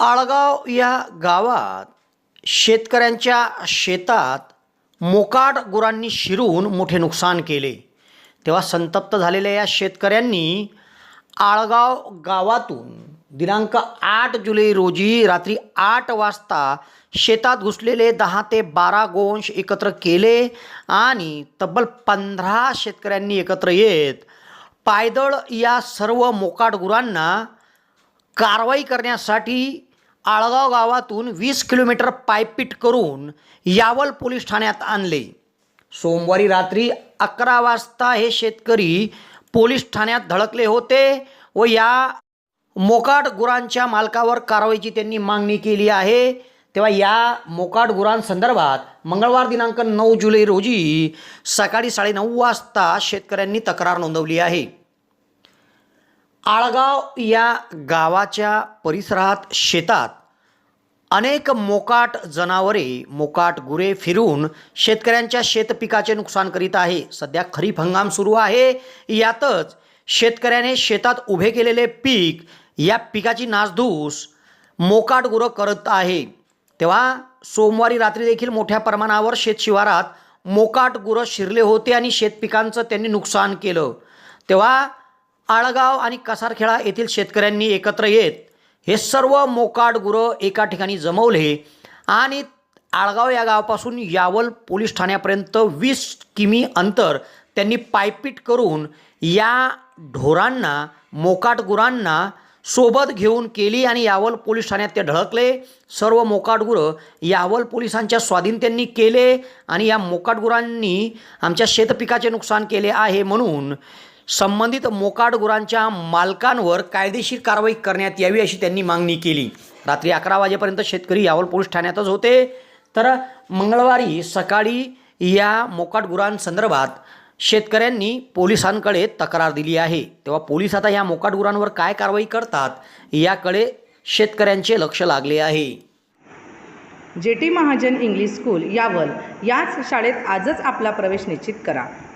आळगाव या गावात शेतकऱ्यांच्या शेतात मोकाट गुरांनी शिरून मोठे नुकसान केले. तेव्हा संतप्त झालेल्या या शेतकऱ्यांनी आळगाव गावातून दिनांक आठ जुलै रोजी रात्री आठ वाजता शेतात घुसलेले दहा ते बारा गोंश एकत्र केले आणि तब्बल पंधरा शेतकऱ्यांनी एकत्र येत पायदळ या सर्व मोकाट गुरांना कारवाई करण्यासाठी आळगाव गावातून वीस किलोमीटर पायपीट करून यावल पोलीस ठाण्यात आणले. सोमवारी रात्री अकरा वाजता हे शेतकरी पोलीस ठाण्यात धडकले होते व या मोकाट गुरांच्या मालकावर कारवाईची त्यांनी मागणी केली आहे. तेव्हा या मोकाट गुरांसंदर्भात मंगळवार दिनांक नऊ जुलै रोजी सकाळी साडेनऊ वाजता शेतकऱ्यांनी तक्रार नोंदवली आहे. आळगाव या गावाच्या परिसरात शेतात अनेक मोकाट जनावरे मोकाट गुरे फिरून शेतकऱ्यांच्या शेतपिकाचे नुकसान करीत आहे. सध्या खरीप हंगाम सुरू आहे. यातच शेतकऱ्याने शेतात उभे केलेले पीक या पिकाची नासधूस मोकाट गुरं करत आहे. तेव्हा सोमवारी रात्री देखील मोठ्या प्रमाणावर शेतशिवारात मोकाट गुरं शिरले होते आणि शेतपिकांचं त्यांनी नुकसान केलं. तेव्हा आळगाव आणि कसारखेडा येथील शेतकऱ्यांनी एकत्र येत हे सर्व मोकाट गुरं एका ठिकाणी जमवले आणि आळगाव या गावापासून यावल पोलीस ठाण्यापर्यंत वीस किमी अंतर त्यांनी पायपीट करून या ढोरांना मोकाट गुरांना सोबत घेऊन केली आणि यावल पोलीस ठाण्यात ते ढळकले. सर्व मोकाटगुरं यावल पोलिसांच्या स्वाधीन त्यांनी केले आणि या मोकाट गुरांनी आमच्या शेतपिकाचे नुकसान केले आहे म्हणून संबंधित मोकाट गुरांच्या मालकांवर कायदेशीर कारवाई करण्यात यावी अशी त्यांनी मागणी केली. रात्री अकरा वाजेपर्यंत शेतकरी यावल पोलीस ठाण्यातच होते. तर मंगळवारी सकाळी या मोकाट गुरांसंदर्भात शेतकऱ्यांनी पोलिसांकडे तक्रार दिली आहे. तेव्हा पोलीस आता या मोकाट गुरांवर काय कारवाई करतात याकडे शेतकऱ्यांचे लक्ष लागले आहे. J T Mahajan English school Yawal याच शाळेत आजच आपला प्रवेश निश्चित करा.